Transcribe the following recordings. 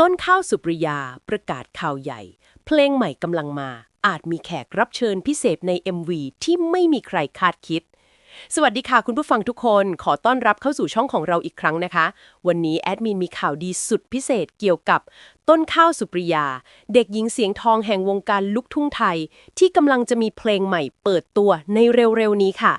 ต้นข้าวสุปริยาประกาศข่าวใหญ่ เพลงใหม่กำลังมา อาจมีแขกรับเชิญพิเศษใน MV ที่ไม่มีใครคาดคิด สวัสดีค่ะคุณผู้ฟังทุกคนขอต้อนรับเข้าสู่ช่องของเราอีกครั้งนะคะ วันนี้แอดมินมีข่าวดีสุดพิเศษเกี่ยวกับ ต้นข้าวสุปริยา เด็กหญิงเสียงทองแห่งวงการลูกทุ่งไทย ที่กำลังจะมีเพลงใหม่เปิดตัวในเร็วๆนี้ค่ะ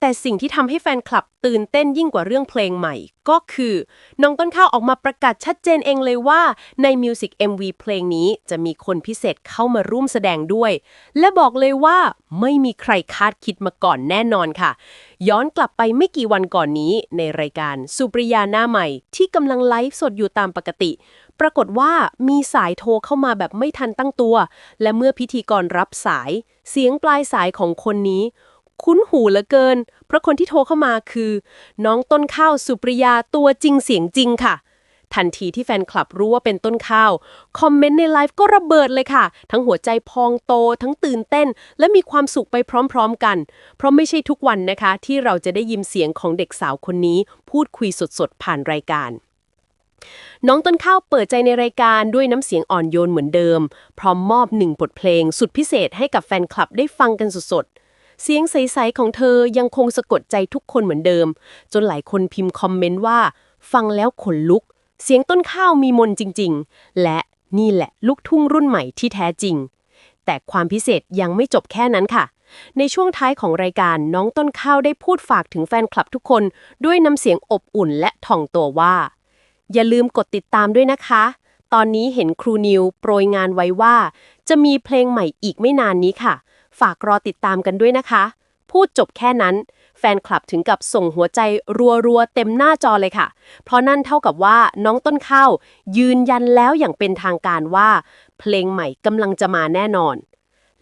แต่สิ่งที่ทำให้แฟนคลับตื่นเต้นยิ่งกว่าเรื่องเพลงใหม่ ก็คือ น้องต้นข้าวออกมาประกาศชัดเจนเองเลยว่า ในมิวสิก MV เพลงนี้จะมีคนพิเศษเข้ามาร่วมแสดงด้วย และบอกเลยว่าไม่มีใครคาดคิดมาก่อนแน่นอนค่ะ ย้อนกลับไปไม่กี่วันก่อนนี้ ในรายการสุปริยาหน้าใหม่ ที่กำลังไลฟ์สดอยู่ตามปกติ ปรากฏว่ามีสายโทรเข้ามาแบบไม่ทันตั้งตัว และเมื่อพิธีกรรับสาย เสียงปลายสายของคนนี้ คุ้นหูเหลือเกิน เพราะคนที่โทรเข้ามาคือ น้องต้นข้าวสุปริยาตัวจริงเสียงจริงค่ะ ทันทีที่แฟนคลับรู้ว่าเป็นต้นข้าว คอมเมนต์ในไลฟ์ก็ระเบิดเลยค่ะ ทั้งหัวใจพองโต ทั้งตื่นเต้น และมีความสุขไปพร้อมๆกัน เพราะไม่ใช่ทุกวันนะคะ ที่เราจะได้ยินเสียงของเด็กสาวคนนี้ พูดคุยสดๆ ผ่านรายการน้องต้นข้าวเปิดใจในรายการด้วยน้ำเสียงอ่อนโยนเหมือนเดิม พร้อมมอบหนึ่งบทเพลงสุดพิเศษให้กับแฟนคลับได้ฟังกันสดๆ เสียงใส ๆ ของเธอยังคงสะกดใจทุกคนเหมือนเดิม จนหลายคนพิมพ์คอมเมนต์ว่า ฟังแล้วขนลุก เสียงต้นข้าวมีมนจริง ๆ และนี่แหละลูกทุ่งรุ่นใหม่ที่แท้จริง แต่ความพิเศษยังไม่จบแค่นั้นค่ะ ในช่วงท้ายของรายการน้องต้นข้าวได้พูดฝากถึงแฟนคลับทุกคน ด้วยน้ำเสียงอบอุ่นและถ่อมตัวว่า อย่าลืมกดติดตามด้วยนะคะ ตอนนี้เห็นครูนิวโปรยงานไว้ว่า จะมีเพลงใหม่อีกไม่นานนี้ค่ะ ฝากรอติดตามกันด้วยนะคะ พูดจบแค่นั้น แฟนคลับถึงกับส่งหัวใจรัวๆเต็มหน้าจอเลยค่ะ เพราะนั่นเท่ากับว่าน้องต้นข้าวยืนยันแล้วอย่างเป็นทางการว่า เพลงใหม่กำลังจะมาแน่นอน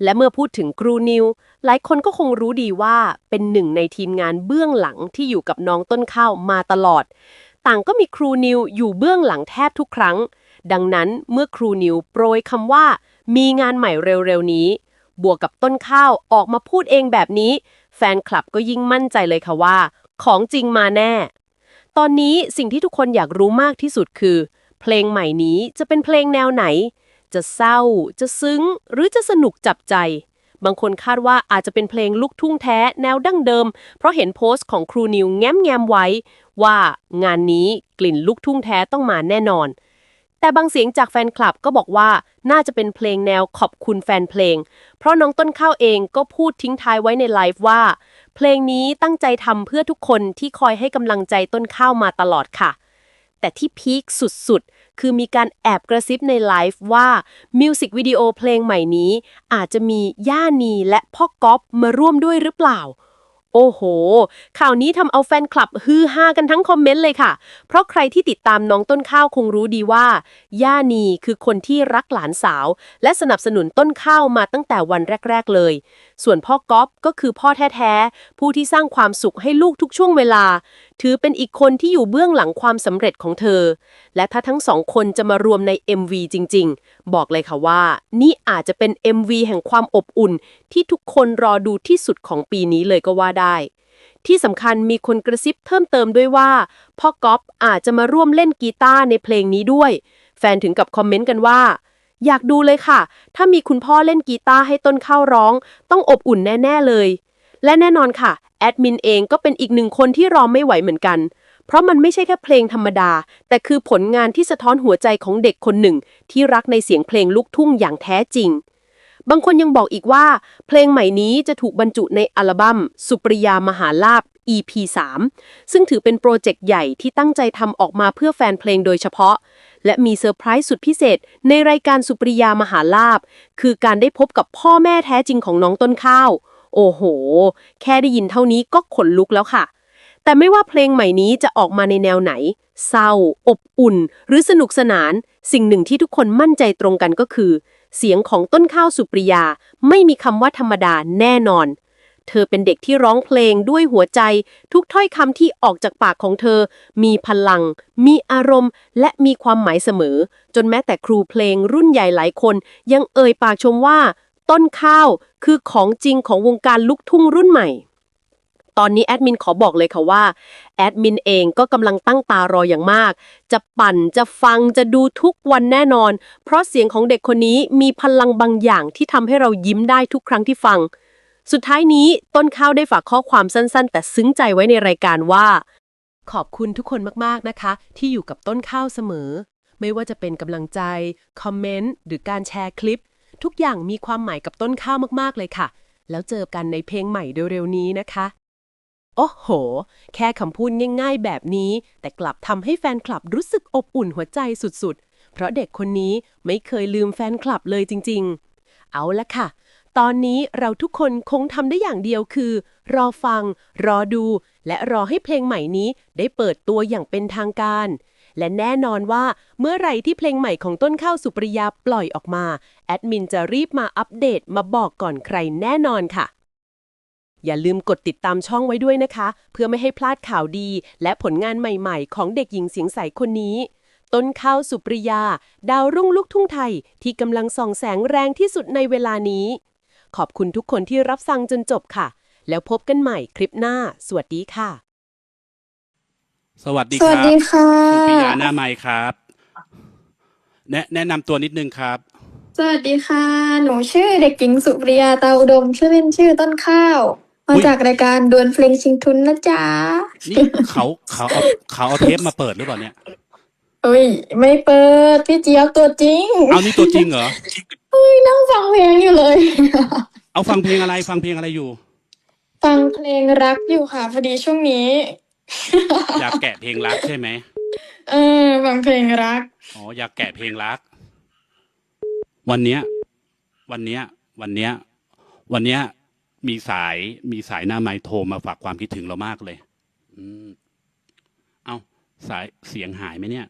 และเมื่อพูดถึงครูนิว หลายคนก็คงรู้ดีว่าเป็นหนึ่งในทีมงานเบื้องหลังที่อยู่กับน้องต้นข้าวมาตลอด ต่างก็มีครูนิวอยู่เบื้องหลังแทบทุกครั้ง ดังนั้นเมื่อครูนิวโปรยคำว่า มีงานใหม่เร็วๆนี้ บวกกับต้นข้าวออกมาพูดเองแบบนี้ แฟนคลับก็ยิ่งมั่นใจเลยค่ะว่า ของจริงมาแน่ ตอนนี้สิ่งที่ทุกคนอยากรู้มากที่สุดคือ เพลงใหม่นี้จะเป็นเพลงแนวไหน จะเศร้า จะซึ้ง หรือจะสนุกจับใจ บางคนคาดว่าอาจจะเป็นเพลงลูกทุ่งแท้แนวดั้งเดิม เพราะเห็นโพสต์ของครูนิวแง้มแง้มไว้ ว่างานนี้กลิ่นลูกทุ่งแท้ต้องมาแน่นอน แต่บางเสียงจากแฟนคลับก็บอกว่าน่าจะเป็นเพลงแนวขอบคุณแฟนเพลง เพราะน้องต้นข้าวเองก็พูดทิ้งท้ายไว้ในไลฟ์ว่า เพลงนี้ตั้งใจทำเพื่อทุกคนที่คอยให้กำลังใจต้นข้าวมาตลอดค่ะ แต่ที่พีคสุดๆ คือมีการแอบกระซิบในไลฟ์ว่ามิวสิกวิดีโอเพลงใหม่นี้อาจจะมีย่านีและพ่อก๊อฟมาร่วมด้วยหรือเปล่า โอ้โห ข่าวนี้ทำเอาแฟนคลับฮือฮากันทั้งคอมเมนต์เลยค่ะ เพราะใครที่ติดตามน้องต้นข้าวคงรู้ดีว่า ย่านีคือคนที่รักหลานสาว และสนับสนุนต้นข้าวมาตั้งแต่วันแรก ๆ เลย ส่วนพ่อก๊อฟก็คือพ่อแท้ๆ ผู้ที่สร้างความสุขให้ลูกทุกช่วงเวลา ถือเป็นอีกคนที่อยู่เบื้องหลังความสำเร็จของเธอ และถ้าทั้งสองคนจะมารวมใน MV จริง ๆ บอกเลยค่ะว่า นี่อาจจะเป็น MV แห่งความอบอุ่น ที่ทุกคนรอดูที่สุดของปีนี้เลยก็ว่าได้ที่สำคัญมีคนกระซิบเพิ่มเติมด้วยว่า พ่อก๊อฟอาจจะมาร่วมเล่นกีตาร์ในเพลงนี้ด้วย แฟนถึงกับคอมเมนต์กันว่า อยากดูเลยค่ะ ถ้ามีคุณพ่อเล่นกีตาร์ให้ต้นข้าวร้อง ต้องอบอุ่นแน่ ๆเลย และแน่นอนค่ะแอดมินเองก็เป็นอีกหนึ่งคนที่รอไม่ไหวเหมือนกันเพราะมันไม่ใช่แค่เพลงธรรมดา แต่คือผลงานที่สะท้อนหัวใจของเด็กคนหนึ่ง ที่รักในเสียงเพลงลูกทุ่งอย่างแท้จริง บางคนยังบอกอีกว่า เพลงใหม่นี้จะถูกบรรจุในอัลบั้ม สุปริยามหาลาภ EP 3ซึ่งถือเป็นโปรเจกต์ใหญ่ที่ตั้งใจทำออกมาเพื่อแฟนเพลงโดยเฉพาะ และมีเซอร์ไพรส์สุดพิเศษ ในรายการสุปริยามหาลาภคือการได้พบกับพ่อแม่แท้จริงของน้องต้นข้าว โอ้โห แค่ได้ยินเท่านี้ก็ขนลุกแล้วค่ะ แต่ไม่ว่าเพลงใหม่นี้จะออกมาในแนวไหน เศร้า อบอุ่น หรือสนุกสนาน สิ่งหนึ่งที่ทุกคนมั่นใจตรงกันก็คือ เสียงของต้นข้าวสุปริยาไม่มีคำว่าธรรมดาแน่นอน เธอเป็นเด็กที่ร้องเพลงด้วยหัวใจ ทุกถ้อยคำที่ออกจากปากของเธอ มีพลัง มีอารมณ์ และมีความหมายเสมอ จนแม้แต่ครูเพลงรุ่นใหญ่หลายคน ยังเอ่ยปากชมว่า ต้นข้าวคือของจริงของวงการลูกทุ่งรุ่นใหม่ ตอนนี้แอดมินขอบอกเลยค่ะว่าแอดมินเองก็กำลังตั้งตารออย่างมาก จะปั่นจะฟังจะดูทุกวันแน่นอน เพราะเสียงของเด็กคนนี้มีพลังบางอย่างที่ทำให้เรายิ้มได้ทุกครั้งที่ฟัง สุดท้ายนี้ต้นข้าวได้ฝากข้อความสั้น ๆ แต่ซึ้งใจไว้ในรายการว่า ขอบคุณทุกคนมากๆนะคะ ที่อยู่กับต้นข้าวเสมอ ไม่ว่าจะเป็นกำลังใจคอมเมนต์หรือการแชร์คลิป ทุกอย่างมีความหมายกับต้นข้าวมากๆเลยค่ะ แล้วเจอกันในเพลงใหม่เร็วๆนี้นะคะ โอ้โห แค่คำพูดง่ายๆแบบนี้ แต่กลับทำให้แฟนคลับรู้สึกอบอุ่นหัวใจสุดๆ เพราะเด็กคนนี้ไม่เคยลืมแฟนคลับเลยจริงๆ เอาละค่ะ ตอนนี้เราทุกคนคงทำได้อย่างเดียวคือ รอฟัง รอดู และรอให้เพลงใหม่นี้ได้เปิดตัวอย่างเป็นทางการ และแน่นอนว่าเมื่อไรที่เพลงใหม่ของต้นข้าวสุปริยาปล่อยออกมา แอดมินจะรีบมาอัปเดตมาบอกก่อนใครแน่นอนค่ะ อย่าลืมกดติดตามช่องไว้ด้วยนะคะ เพื่อไม่ให้พลาดข่าวดี และผลงานใหม่ๆ ของเด็กหญิงเสียงใสคนนี้ ต้นข้าวสุปริยา ดาวรุ่งลูกทุ่งไทย ที่กำลังส่องแสงแรงที่สุดในเวลานี้ ขอบคุณทุกคนที่รับฟังจนจบค่ะ แล้วพบกันใหม่คลิปหน้า สวัสดีค่ะ สวัสดีสควัสรับดีค่ะ สุปิยาหน้าไมค์ครับ แนะแนะนำตัวนิดนึงครับ สวัสดีค่ะ หนูชื่อเด็กหญิงสุปริยาตาอุดม ชื่อเล่นชื่อต้นข้าว มาอุ๊ยจากรายการดวลเพลงชิงทุนนะจ๊ะนี่เขาเขาเอาเขาเอาเทปมาเปิดหรือเปล่าเนี่ยเอ้ยไม่เปิดพี่เจี๊ยบตัวจริง เอานี่ตัวจริงเหรอนั่งฟังเพลงอยู่เลย เอาฟังเพลงอะไรฟังเพลงอะไรอยู่ ฟังเพลงรักอยู่ค่ะพอดีช่วงนี้ อยากแกะเพลงรักใช่ไหมเออฟังเพลงรักอ๋ออยากแกะเพลงรัก วันเนี้ย วันเนี้ย วันเนี้ย วันเนี้ย มีสายมีสายหน้าไมค์โทรมาฝากความคิดถึงเรามากเลย อืมเอาสายเสียงหายไหมเนี่ย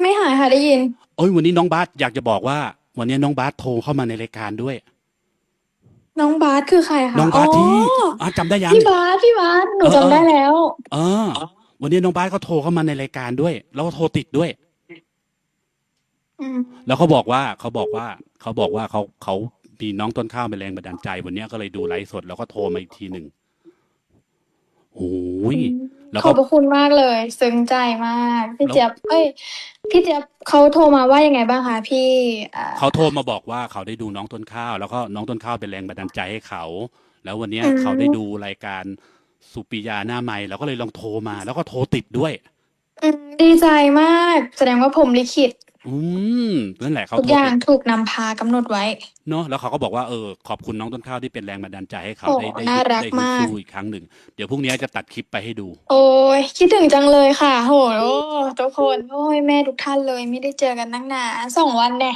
ไม่หายค่ะได้ยิน โอ้ยวันนี้น้องบาสอยากจะบอกว่า วันนี้น้องบาสโทรเข้ามาในรายการด้วย น้องบาสคือใครคะน้องบาสที่อ๋ออะจำได้ยัง พี่บาสพี่บาสหนูเออ จำได้แล้ว เออ วันนี้น้องบาสเขาโทรเข้ามาในรายการด้วย แล้วก็โทรติดด้วย อืมแล้วเขาบอกว่าเขาบอกว่าเขาบอกว่าเขาเขา มีน้องต้นข้าวเป็นแรงบันดาลใจ วันนี้ก็เลยดูไลฟ์สดแล้วก็โทรมาอีกทีหนึ่งโอ้ยแล้วขก็ อบพระคุณมากเลยซึ้งใจมากพี่แล้ว เจี๊ยบเอ้ยพี่เจี๊ยบเขาโทรมาว่ายังไงบ้างคะพี่อ่า เขาโทรมาบอกว่าเขาได้ดูน้องต้นข้าว แล้วก็น้องต้นข้าวเป็นแรงบันดาลใจให้เขา แล้ววันเนี้ยอืม เขาได้ดูรายการสุปิยาหน้าไม้แล้วก็เลยลองโทรมา แล้วก็โทรติดด้วย อืมดีใจมาก แสดงว่าผมลิขิต อืมนั่นแหละเขาทุกโทรอย่างติดถูกนำพากำหนดไว้ เนาะแล้วเขาก็บอกว่าเออขอบคุณน้องต้นข้าวที่เป็นแรงบันดาลใจให้เขาโอ้ได้ได้น่ารักได้มาก สู้อีกครั้งหนึ่ง เดี๋ยวพรุ่งนี้จะตัดคลิปไปให้ดู โอ้ยคิดถึงจังเลยค่ะ โหทุกคน โอ้ยแม่ทุกท่านเลยไม่ได้เจอกันตั้งนานสองวันแน่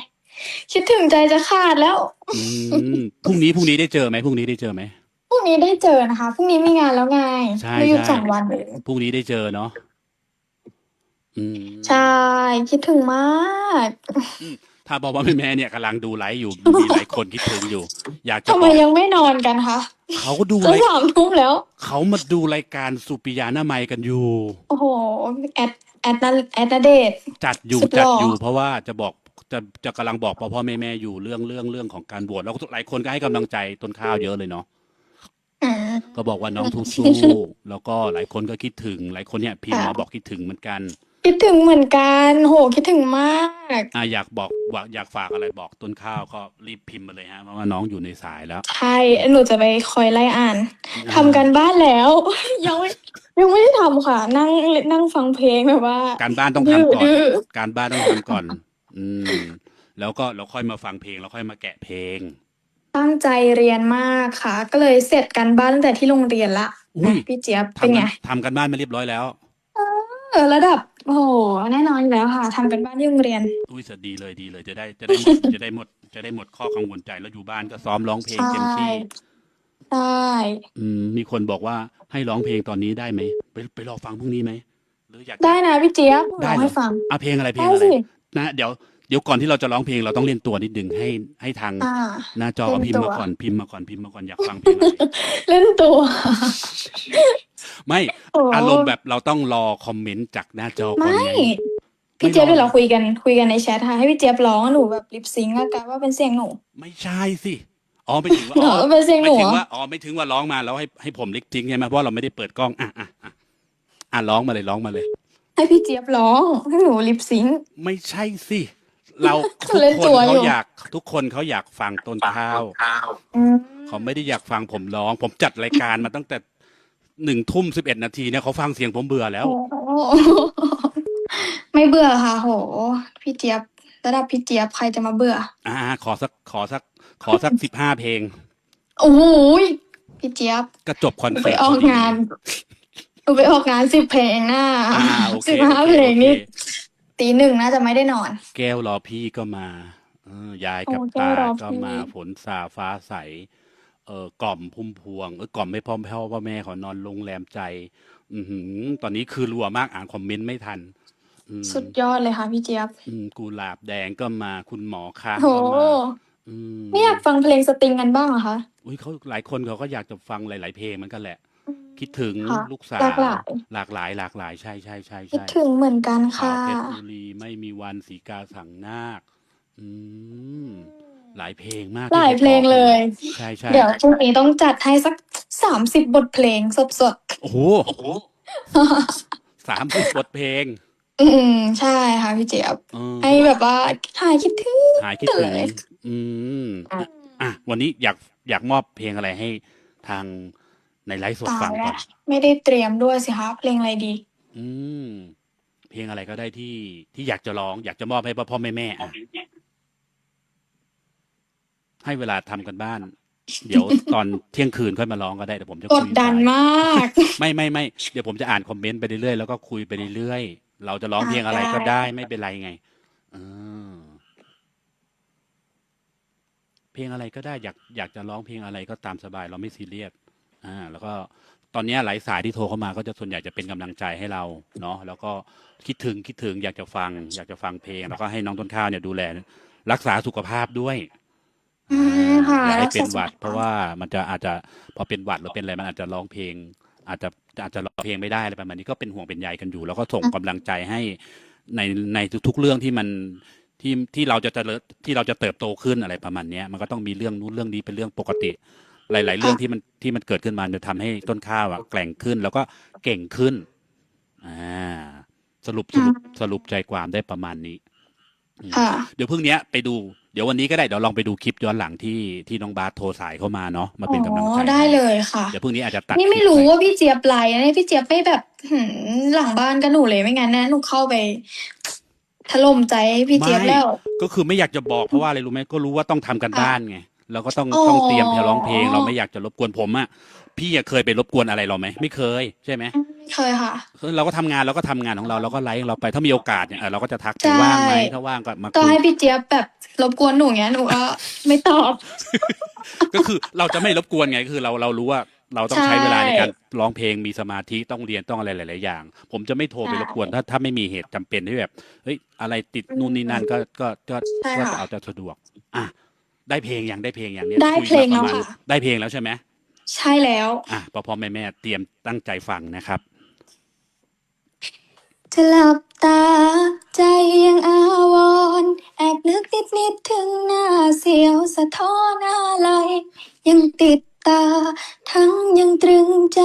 คิดถึงใจจะขาดแล้วอืมพรุ่งนี้พรุ่งนี้ได้เจอไหมพรุ่งนี้ได้เจอไหมพรุ่งนี้ได้เจอนะคะพรุ่งนี้มีงานแล้วไงใช่ไม่หยุดใช่สองวันเลยพรุ่งนี้ได้เจอเนาะ อืม ใช่ คิดถึงมากถ้าบอกว่าแม่แม่เนี่ยกำลังดูไลฟ์อยู่ มีหลายคนคิดถึงอยู่ อยากจะทำบไมอกยังไม่นอนกันคะเขาก็ดูก็รายสามทุ่มแล้ว เขามาดูรายการสุปิยาหน้าไมค์กันอยู่ โอ้โห แอดแอดนาแอดนาเดชน์ จัดอยู่สุดหล่อจัดอยู่เพราะว่าจะบอกจะจะกำลังบอกพ่อพ่อแม่แม่อยู่เรื่องเรื่องเรื่องของการบวชแล้วก็หลายคนก็ให้กำลังใจต้นข้าวเยอะเลยเนาะอืมก็บอกว่าน้องทุกสู้แล้วก็หลายคนก็คิดถึง หลายคนเนี่ยพิมพ์มาค่ะบอกคิดถึงเหมือนกัน คิดถึงเหมือนกัน โห คิดถึงมาก อะอยากบอกว่าอยากฝากอะไรบอกต้นข้าวก็รีบพิมพ์มาเลยฮะเพราะว่าน้องอยู่ในสายแล้ว ใช่ หนูจะไปคอยไล่อ่าน ทำกันบ้านแล้ว ยังไม่ยังไม่ได้ทำค่ะ นั่งนั่งฟังเพลงแบบว่า การบ้านต้องทำก่อน ดื้อ การบ้านต้องทำก่อน อืม แล้วก็เราค่อยมาฟังเพลงแล้วค่อยมาแกะเพลง ตั้งใจเรียนมากค่ะ ก็เลยเสร็จกันบ้านตั้งแต่ที่โรงเรียนละอุ้ย พี่เจี๊ยบเป็นทำไงกันทำกันบ้านมาเรียบร้อยแล้ว เออระดับ โอ้โหแน่นอนอยู่แล้วค่ะทำกันบ้านที่โรงเรียน อุ้ยสดีเลยดีเลยจะได้จะได้จะได้หมดจะได้หมดข้อกังวลใจแล้วอยู่บ้านก็ซ้อมร้องเพลงเต็มที่ ใช่ อืมมีคนบอกว่าให้ร้องเพลงตอนนี้ได้ไหมไปไปรอฟังพรุ่งนี้ไหมหรืออยากได้นะพี่เจี๊ยบได้ร้องเหรอให้ฟังอะเพลงอะไรเพลงได้อะไรสิ นะเดี๋ยวเดี๋ยวก่อนที่เราจะร้องเพลงเราต้องเล่นตัวนิดนึงให้ให้ทาง อ่า หน้าจอเล่นพิมพ์ตัว มาก่อนพิมพ์มาก่อนพิมพ์มาก่อนอยากฟังเพลงอะไร เล่นตัว ไม่โอ้ อารมณ์แบบเราต้องรอคอมเมนต์จากหน้าจอก่อนไม่ ไงพี่เจี๊ยบไม่เดี๋ยวรอเราคุยกันคุยกันในแชทค่ะให้พี่เจี๊ยบร้องหนูแบบลิปซิงก์แล้วกันว่าเป็นเสียงหนูไม่ใช่สิอ๋อไม่ถึงว่าหนูอ๋อเป็นเสียงหไม่นูถึงอะว่าอ๋อไม่ถึงว่าร้องมาแล้วให้ให้ผมลิปซิงค์ใช่ไหมเพราะเราไม่ได้เปิดกล้องอะอะอะอะร้องมาเลยร้องมาเลย ให้พี่เจี๊ยบร้องให้หนูลิปซิงค์ไม่ใช่สิ เราทุกเล่นคนตัวอยู่เขาอยากทุกคนเขาอยากฟังต้นข้าว อืม เขาไม่ได้อยากฟังผมร้อง ผมจัดรายการมาตั้งแต่ หนึ่งทุ่มสิบเอ็ดนาทีเนี่ยเขาฟังเสียงผมเบื่อแล้ว โอ้โหไม่เบื่อค่ะ โห พี่เจี๊ยบ ระดับพี่เจี๊ยบใครจะมาเบื่อ อ่า ขอสักขอสักขอสักสิบห้าเพลง โอ้โหยพี่เจี๊ยบก็จบคอนหนูเสิไปร์ตออกพดีงานหนูไปออกงานสิบเพลงหน้าอ่าโอเคสิบห้าโอเพลงโอนี่ตีหนึ่งน่าจะไม่ได้นอน แก้วรอพี่ก็มาเออยายกับโอ้แก้ตาวรอก็พี่มาฝนสาฟ้าใส เออกล่อมพุ่มพวงเออกล่อมไม่พร้อมพ่อพ่อแม่เขานอนโรงแรมใจ อือหือ ตอนนี้คือรัวมากอ่านคอมเมนต์ไม่ทันอืมสุดยอดเลยค่ะพี่เจี๊ยบ อืมกุหลาบแดงก็มาคุณหมอค้างโห ก็มาอืมไม่อยากฟังเพลงสตริงกันบ้างเหรอคะอุ้ยเขาหลายคนเขาก็อยากจะฟังหลาย ๆ เพลงเหมือนกันแหละคิดถึงค่ะ ลูกสาวหลากหลายหลากหลาย หลากหลายใช่ใช่ใช่คิดใช่ถึงเหมือนกันข่าค่ะวเพชรบุรีไม่มีวันสีกาสั่งนาค อืม หลายเพลงมากหลายเพลงเลย ใช่ใช่เดี๋ยวพรุ่งนี้ต้องจัดให้สักสามสิบบทเพลงสดโอ้โหสามสิบบทเพลงๆอืมใช่ค่ะพี่เจี๊ยบ เออให้แบบว่าหายคิดถึง หายคิดถึงเลยอืมอะอะวันนี้อยากอยากมอบเพลงอะไรให้ทางในไลฟ์สดตาฟัยงก่แล้อวน ไม่ได้เตรียมด้วยสิคะเพลงอะไรดี อืม เพลงอะไรก็ได้ที่ที่อยากจะร้อง อยากจะมอบให้พ่อพ่อแม่แม่อะ ให้เวลาทำกันบ้าน เดี๋ยวตอนเที่ยงคืนค่อยมาร้องก็ได้เดี๋ยวผมจะกคุดยดันไปมาก ไม่ไม่ไม่เดี๋ยวผมจะอ่านคอมเมนต์ไปเรื่อยๆแล้วก็คุยไปเรื่อยๆเราจะร้องเพลงอะไรก็ได้ไม่เป็นไรไงเออเพลงอะไรก็ได้อยากอยากจะร้องเพลงอะไรก็ตามสบายเราไม่ซีเรียสอ่า แล้วก็ตอนเนี้ยหลายสายที่โทรเข้ามาก็จะส่วนใหญ่จะเป็นกำลังใจให้เราเนาะแล้วก็คิดถึงคิดถึงอยากจะฟัง อยากจะฟังเพลง แล้วก็ให้น้องต้นข้าวเนี่ยดูแล รักษาสุขภาพด้วย อืมค่ะอย่าให้เป็นรักษาสุขหวัดภาพเพราะว่ามันจะอาจจะพอเป็นหวัดหรือเป็นอะไรมันอาจจะร้องเพลง อาจจะอาจจะร้องเพลงไม่ได้อะไรประมาณนี้ก็เป็นห่วงเป็นใยกันอยู่ แล้วก็ส่งกำลังใจให้ในในทุก ๆเรื่องที่มันที่ที่เราจะเจริญที่เราจะเติบโตขึ้นอะไรประมาณเนี้ยมันก็ต้องมีเรื่องนู้นเรื่องนี้เป็นเรื่องปกติ หลาย ๆ เรื่องที่มันที่มันเกิดขึ้นมาจะทำให้ต้นข้าวอะแกร่งขึ้น แล้วก็เก่งขึ้นอ่าสรุปสรุปสรุปใจความได้ประมาณนี้ อืมค่ะ เดี๋ยวพรุ่งเนี้ยไปดู เดี๋ยววันนี้ก็ได้เดี๋ยวลองไปดูคลิปย้อนหลังที่ที่น้องบาสโทรสายเข้ามาเนาะมาเป็นกำลังอ๋ใจอได้ให้เลยค่ะ เดี๋ยวพรุ่งนี้อาจจะตัดนี่ไม่คลิปรู้ปว่าพี่เจี๊ยบไลน์นะเนี่ยพี่เจี๊ยบไม่แบบหืมหลังบ้านกับหนูเลยไม่งั้นนะหนูเข้าไปถล่มใจให้พี่เจี๊ยบแล้ว ก็คือไม่อยากจะบอกเพราะว่าอะไรรู้ไหมก็รู้ว่าต้องทำกันค่ะบ้านไงเราก็ต้องอ๋อต้องเตรียมเพลงร้องเพลง เราไม่อยากจะรบกวนผมอะ พี่อะเคยไปรบกวนอะไรเราไหมไม่เคยใช่ไหมเคยค่ะ คือเราก็ทำงานเราก็ทำงานของเราเราก็ไลฟ์ของเราไปถ้ามีโอกาสเนี่ยเออเราก็จะทักไปใช่ ว่างไหมถ้าว่างก็มาก็คุยให้พี่เจี๊ยบแบบรบกวนหนูเงี้ยหนูก็ไม่ตอบ ก็คือเราจะไม่รบกวนไงคือเราเรารู้ว่าเราต้องใช่ใช้เวลาในการร้องเพลงมีสมาธิต้องเรียนต้องอะไรหลาย ๆ อย่าง ผมจะไม่โทรไปใช่รบกวนถ้าถ้าไม่มีเหตุจำเป็นที่แบบเฮ้ยอะไรติดนู่นนี่นั่นก็ก็ก็ใช่ก็ค่ะเอาจะสะดวกอะได้เพลงอย่างได้เพลงอย่างเนี้ยได้คุยเพลงมาแล้วประมาณค่ะ ได้เพลงแล้วใช่ไหม ใช่แล้ว อะพ่อพ่อแม่แม่เตรียมตั้งใจฟังนะครับ จะหลับตาใจยังอาวรณ์แอบนึกนิดนิดๆถึงหน้าเสียวสะท้อนอะไรยังติดตา ทั้งยังตรึงใจ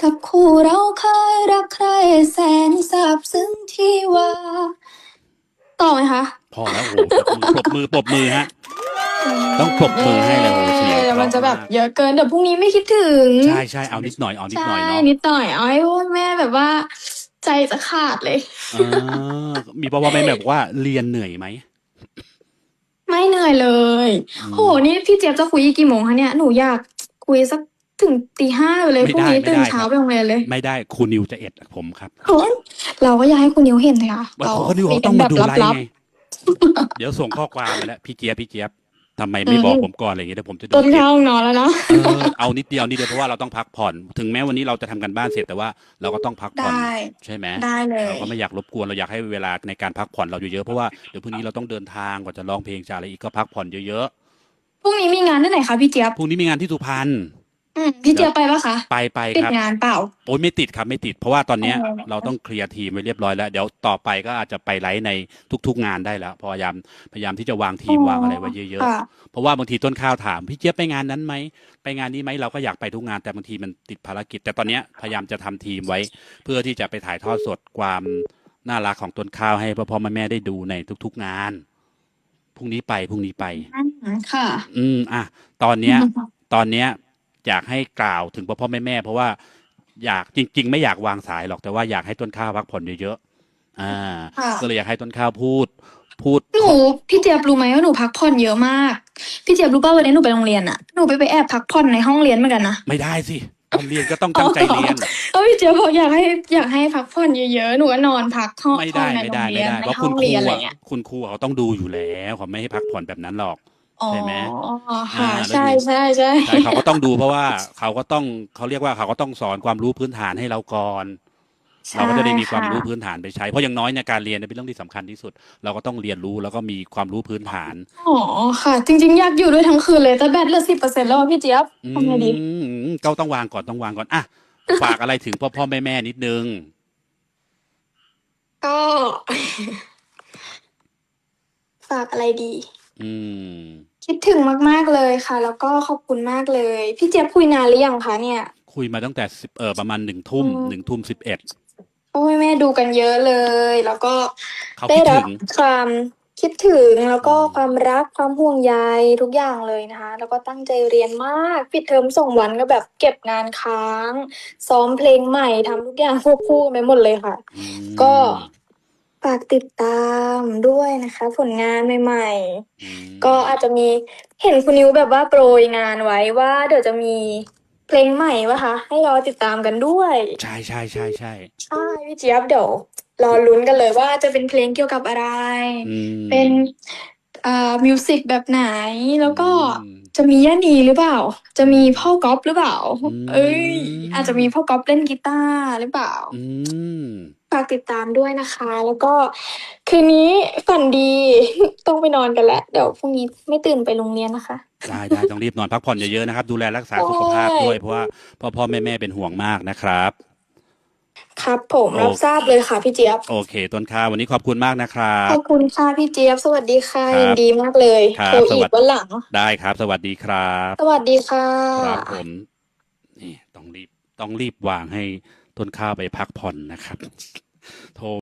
กับคู่เราเคยรักใครแสนซาบซึ้งที่ว่า ต่อไหมคะพ อแล้วโอ้โหปรบมือปรบมือปรบมือฮะ ต้องปรบมือให้เลยโอ้โหเสียงเดี๋ยวมันจะแบบเพราะมากเยอะเกินเดี๋ยวพรุ่งนี้ไม่คิดถึง ใช่ใช่เอานิดหน่อยเอานิดหน่อยใช่เนาะนิดหน่อยเอาให้พ่อแม่แบบว่า ใจจะขาดเลยเออมีพ่อพ่อแม่แม่บอกว่าเรียนเหนื่อยไหม ไม่เหนื่อยเลยอืมโหนี่พี่เจี๊ยบจะคุยกี่โมงคะเนี่ยหนูอยากคุยสักถึงตีห้าเลยไม่พรุ่งได้นี้ไม่ตื่นได้เช้าครับ ไปโรงเรียนเลยไม่ได้ครูนิวจะเอ็ดผมครับ โอ้ยเราก็อยากให้คุณนิวเห็นเลยค่ะว่าเราครูนิวมีเขาต้องมาดูไลฟ์ลับไง เดี๋ยวส่งข้อความมาแล้วพี่เจี๊ยบพี่เจี๊ยบทำไมไม่บอกผมก่อนอะไรอย่างเงี้ยเดี๋ยวผมจะๆดูต้นเก็บข้าวนอนแล้วนะเออเอานิดเดียวนิดเดียวเพราะว่าเราต้องพักผ่อน ถึงแม้วันนี้เราจะทำกันบ้านเสร็จแต่ว่าเราก็ต้องพักผ่อนได้ ใช่ไหม ได้เลยเราก็ไม่อยากรบกวนเราอยากให้เวลาในการพักผ่อนเราเยอะๆเพราะว่าเดี๋ยวพรุ่งนี้เราต้องเดินทางกว่าจะร้องเพลงจะอะไรอีกก็พักผ่อนเยอะพรุ่งนี้มีงานที่ไหนคะพี่เจี๊ยบ ๆพรุ่งนี้มีงานที่สุพรรณ อืมพี่เจี๊ยบไปปะคะไปไปติดครับงานเปล่า โอ้ยไม่ติดครับไม่ติด เพราะว่าตอนเนี้ยอ๋อ เราต้องเคลียร์ทีมไว้เรียบร้อยแล้ว เดี๋ยวต่อไปก็อาจจะไปไลฟ์ในทุก ๆ งานได้แล้วพยายามพยายามที่จะวางทีมวางอะไรไว้เยอะค่ะๆเพราะว่าบางทีต้นข้าวถามพี่เจี๊ยบไปงานนั้นไหมไปงานนี้ไหมเราก็อยากไปทุกงานแต่บางทีมันติดภารกิจ แต่ตอนเนี้ยพยายามจะทำทีมไว้ เพื่อที่จะไปถ่ายทอดสดความน่ารักของต้นข้าวให้พ่อพ่อแม่แม่ได้ดูในทุก ๆงานพรุ่งนี้ไปพรุ่งนี้ไป อืมค่ะ อืมอะตอนเนี้ย ตอนเนี้ย อยากให้กล่าวถึงพ่อพ่อแม่แม่เพราะว่าอยากจริง ๆ ไม่อยากวางสายหรอกแต่ว่าอยากให้ต้นข้าวพักผ่อนเยอะๆอ่า ค่ะ ก็เลยอยากให้ต้นข้าวพูด พูด หนูพี่เจี๊ยบรู้ไหมว่าหนูพักผ่อนเยอะมาก พี่เจี๊ยบรู้ป่ะวันนี้หนูไปโรงเรียนอะหนูไปไปแอบพักผ่อนในห้องเรียนเหมือนกันนะ ไม่ได้สิตอนเรียนก็ต้องตั้งใจเรียน เออพี่เจี๊ยบบอกอยากให้อยากให้พักผ่อนเยอะๆหนูก็นอนพักห้องไม่ได้ในไม่โรได้งเรีไม่ยนได้ ในเพราะห้คุองณคเรีรูยนอะไรอะเงี้ย คุณครูเขาต้องดูอยู่แล้วเขาไม่ให้พักผ่อนแบบนั้นหรอก อ๋อใช่ไหม ค่ะ อ่าใช่ใช่ใช่ ใช่เขาก็ต้องดูเพราะว่าเขาก็ต้องเขาเรียกว่าเขาก็ต้องสอนความรู้พื้นฐานให้เราก่อนเราก็จะได้มีความรู้ใช่พื้นฐานไปใช้เพราะอย่างน้อยในยการเรียนเนี่ยเป็นเรื่องที่สำคัญที่สุด เราก็ต้องเรียนรู้แล้วก็มีความรู้พื้นฐาน อ๋อ ค่ะ จริง ๆ อยากอยู่ด้วยทั้งคืนเลย แต่แบตเหลือสิบเปอร์เซ็นต์แล้วอะพี่เจี๊ยบอืทำไงดี มก็ต้องวางก่อนต้องวางก่อนอะฝากอะไรถึงพ่อพ่อแม่แม่นิดนึง ก็ ฝากอะไรดี อืม คิดถึงมากๆเลยค่ะ แล้วก็ขอบคุณมากเลย พี่เจี๊ยบคุยนานหรือยังคะเนี่ย คุยมาตั้งแต่สิบเออประมาณหนึ่งทุ่มอืม หนึ่งทุ่มสิบเอ็ด โอ้ยแม่ดูกันเยอะเลย แล้วก็เขาได้คิดรัถึบง ความคิดถึงแล้วก็อืมความรักความห่วงใยทุกอย่างเลยนะคะ แล้วก็ตั้งใจเรียนมากปิดเทอมส่งวันก็แบบเก็บงานค้าง ซ้อมเพลงใหม่ทำทุกอย่างควบคู่กันไปหมดเลยค่ะอืมก็ ฝากติดตามด้วยนะคะ ผลงานใหม่อืมๆ ก็อาจจะมีเห็นคุณนิวแบบว่าโปรยงานไว้ว่าเดี๋ยวจะมีเพลงใหม่วะคะ ให้รอติดตามกันด้วย ใช่ใช่ใช่ใช่ใช่พี่เจี๊ยบเดี๋ยวรอลุ้นกันเลยว่าจะเป็นเพลงเกี่ยวกับอะไร อืมเป็นอ่ามิวสิกแบบไหนแล้วก็อืม จะมีย่านีหรือเปล่า จะมีพ่อก๊อฟหรือเปล่าอืมเอ้ย อาจจะมีพ่อก๊อฟเล่นกีตาร์หรือเปล่าอืมฝากติดตามด้วยนะคะ แล้วก็คืนนี้ฝันดี ต้องไปนอนกันแล้วเดี๋ยวพรุ่งนี้ไม่ตื่นไปโรงเรียนนะคะ ได้ได้ต้องรีบนอนพักผ่อนเยอะๆนะครับ ดูแลรักษาสุขภาพด้วยเพราะว่าพ่อพ่อแม่แม่เป็นห่วงมากนะครับ ครับ ผมโอรับทราบเลยค่ะพี่เจี๊ยบ โอเค ต้นข้าววันนี้ขอบคุณมากนะครับ ขอบคุณค่ะพี่เจี๊ยบ สวัสดีค่ะครับยินดีมากเลยครับ โทรสอีวักสดีวันหลัง ได้ครับ สวัสดีครับ สวัสดีค่ะ ครับผมนี่ต้องรีบต้องรีบวางให้ต้นข้าวไปพักผ่อนนะครับโทร